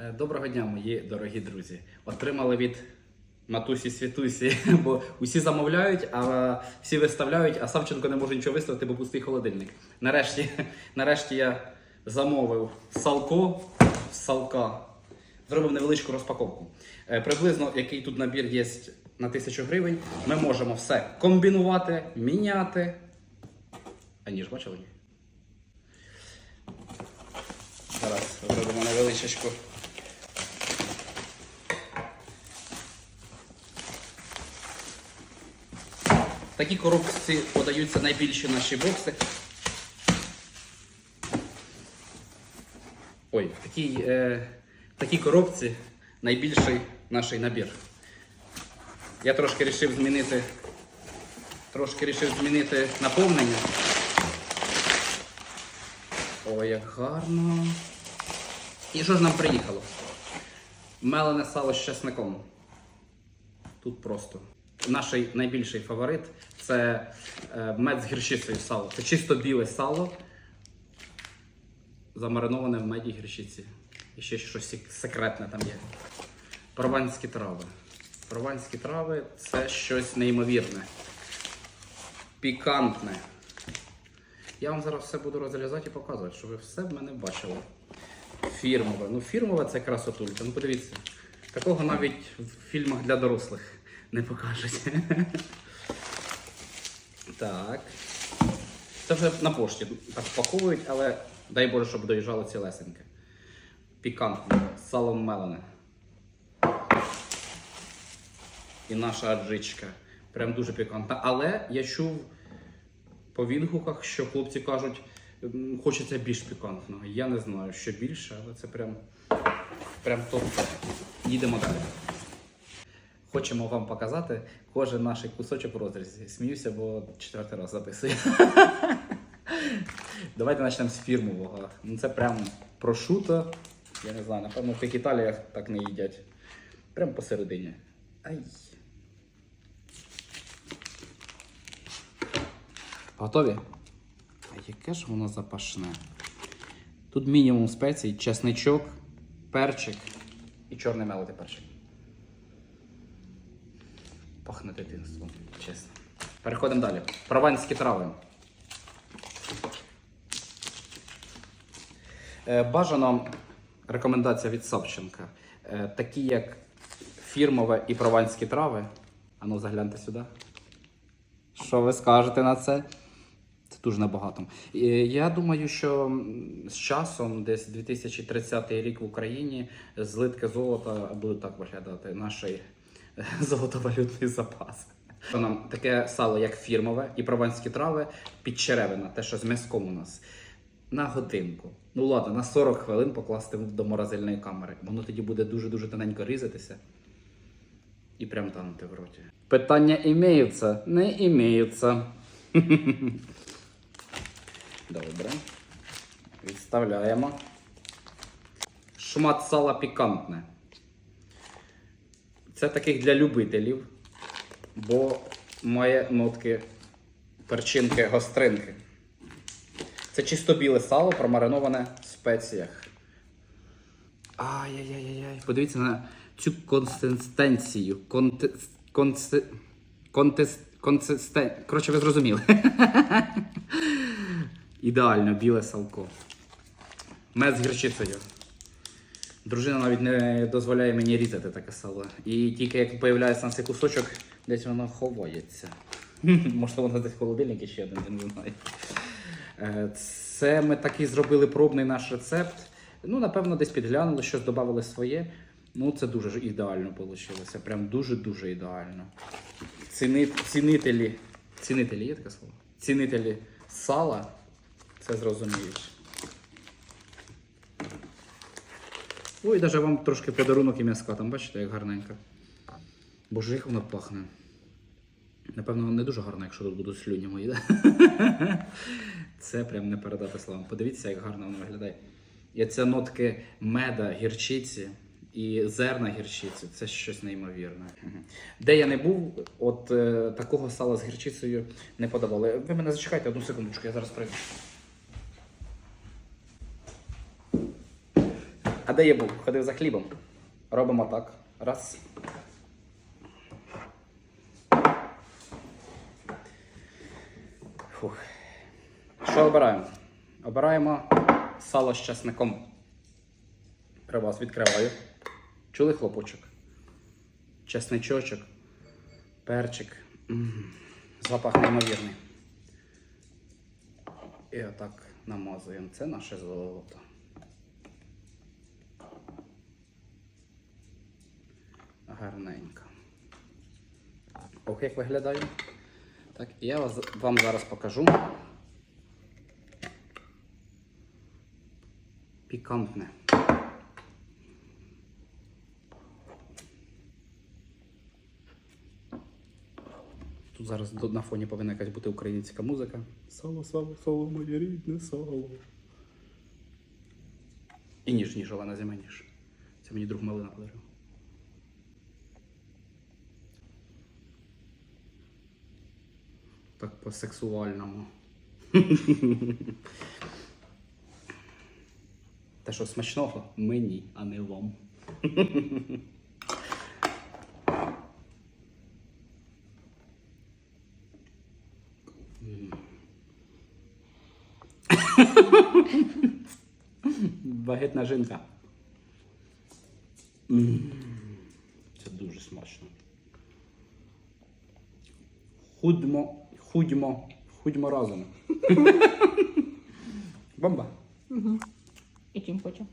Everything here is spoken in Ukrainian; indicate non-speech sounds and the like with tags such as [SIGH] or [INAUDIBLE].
Е, Доброго дня, мої дорогі друзі. Отримали від матусі світусі, [LAUGHS] бо усі замовляють, а всі виставляють, а Савченко не може нічого виставити, бо пустий холодильник. Нарешті, [LAUGHS] нарешті я замовив салко салка. Зробив невеличку розпаковку. Е, Приблизно який тут набір є на 1000 гривень. Ми можемо все комбінувати, міняти. А ніж бачили? Зараз зробимо невеличечку. Такі коробці подаються найбільші наші бокси. Ой, в такій, е, в такій коробці найбільший наш набір. Я трошки вирішив змінити, трошки вирішив змінити наповнення. Ой, як гарно. І що ж нам приїхало? Мелене сало з чесником. Тут просто. Наш найбільший фаворит це е, мед з гірчицею сало. Це чисто біле сало, замариноване в меді гірчиці. І ще щось секретне там є. Прованські трави. Прованські трави це щось неймовірне. Пікантне. Я вам зараз все буду розрізати і показувати, щоб ви все в мене бачили. Фірмове. Ну, фірмове це красотулька. Ну подивіться. Такого навіть в фільмах для дорослих не покажуть. [LAUGHS] Так. Це вже на пошті так впаковують, але дай Боже, щоб доїжджало цілесеньке. Пікантне, салом мелене. І наша аджичка. Прям дуже пікантна. Але я чув по відгуках, що хлопці кажуть, хочеться більш пікантного. Я не знаю, що більше, але це прям, прям топ. Їдемо далі. Хочемо вам показати кожен наш кусочок в розрізі. Сміюся, бо четвертий раз записую. [LAUGHS] Давайте почнемо з фірмового. Ну це прям прошуто. Я не знаю, напевно, в тих Італіях так не їдять. Прям посередині. Ай. Готові? А яке ж воно запашне? Тут мінімум спецій, чесничок, перчик і чорний мелотий перчик. Пахне дитинством, чесно. Переходимо далі. Прованські трави. Е, Бажано рекомендація від Савченка. Е, Такі як фірмове і прованські трави. Ану, загляньте сюди. Що ви скажете на це? Це дуже набагато. Я думаю, що з часом, десь 2030 рік в Україні, злитки золота будуть так виглядати. Наш е, [LAUGHS] золотовалютний запас. Що Нам таке сало, як фірмове, і прованські трави, підчеревина, те, що з м'язком у нас. На годинку. Ну ладно, на 40 хвилин покласти до морозильної камери. Воно тоді буде дуже-дуже тоненько різатися і прям танути в роті. Питання імеються, не імеються. [LAUGHS] Добре. Відставляємо. Шмат сала пікантне. Це таких для любителів, бо має нотки перчинки, гостринки. Це чисто біле сало, промариноване в спеціях. Ай-яй-яй-яй. Подивіться на цю консистенцію. Консистен... Коротше, ви зрозуміли. [LAUGHS] Ідеально біле салко. Мед з гірчицею. Дружина навіть не дозволяє мені різати таке сало. І тільки як появляється на цей кусочок, десь воно ховається. [LAUGHS] Може, воно десь в холодильнику ще один, я не знаю. Е, Це ми такий зробили пробний наш рецепт. Ну, напевно, десь підглянули, щось додали своє. Ну, це дуже ідеально вийшло. Прям дуже-дуже ідеально. Ціни, цінителі. Цінителі є таке слово? Цінителі сала. Це зрозуміють. Ой, навіть вам трошки подарунок і м'яска. Там бачите, як гарненько. Боже, як воно пахне. Напевно, не дуже гарно, якщо тут будуть слюні мої. [LAUGHS] Це прям не передати словам. Подивіться, як гарно воно виглядає. І це нотки меда, гірчиці і зерна гірчиці. Це щось неймовірне. Де я не був, от е, такого сала з гірчицею не подавали. Ви мене зачекайте одну секундочку, я зараз прийду. Де я був? Ходив за хлібом. Робимо так. Раз. Фух. Що обираємо? Обираємо сало з часником. При вас відкриваю. Чули хлопочок? Чесничочок, перчик. Запах неймовірний. І отак намазуємо. Це наше золото. Гарненько. Ох, як виглядає. Так, я вам зараз покажу. Пікантне. Тут зараз на фоні повинна якась бути українська музика. Сало, сало, сало, моє рідне сало. І ніж, ніж, Олена зіме ніж. Це мені друг малина подарив. Так по-сексуальному. Те, що смачного мені, а не вам. Багетна жінка. Це дуже смачно. Худьмо, худьмо, худьмо разом. [LAUGHS] Бомба. І чим хочу.